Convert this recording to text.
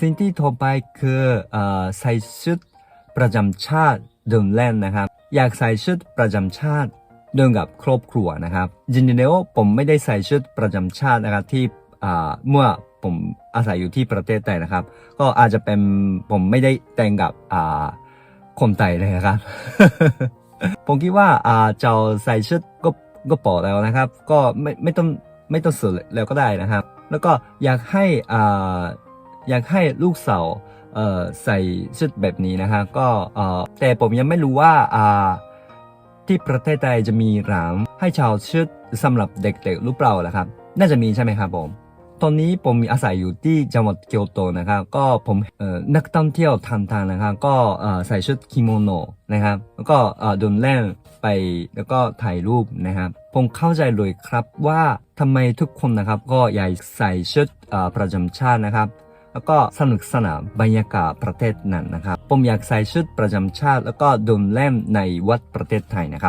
สิ่งที่ต่อไปคืออใส่ชุดประจำชาติเดินเล่นนะครับ อยากใส่ชุดประจำชาติเดินกับครอบครัวนะครับจริงๆแล้วผมไม่ได้ใส่ชุดประจำชาตินะครับที่เมื่อผมอาศัยอยู่ที่ประเทศไทยนะครับ ก็อาจจะเป็นผมไม่ได้แต่งกับคนไทยเลยนะครับ ผมคิดว่าเจ้าใส่ชุดก็ก็พอแล้วนะครับ ก็ไม่ไม่ต้องไม่ต้องสุดแล้วก็ได้นะครับ แล้วก็อยากให้อ่า อยากให้ลูกสาวใส่ชุดแบบนี้นะฮะก็แต่ผมยังไม่รู้ว่าที่ประเทศไทยจะมีร้านให้ชาวชุดสำหรับเด็กๆหรือเปล่าล่ะครับ น่าจะมีใช่ไหมครับผมตอนนี้ผมอาศัยอยู่ที่จังหวัดเกียวโตนะครับก็ผมนักท่องเที่ยวทางทางนะครับก็ใส่ชุดกิโมโนนะครับแล้วก็เดินเล่นไปแล้วก็ถ่ายรูปนะครับผมเข้าใจเลยครับว่าทำไมทุกคนนะครับก็อยากใส่ชุดประจำชาตินะครับ แล้วก็สนุกสนานบรรยากาศประเทศนั้นนะครับ ผมอยากใส่ชุดประจำชาติ แล้วก็เดินเล่นในวัดประเทศไทยนะครับ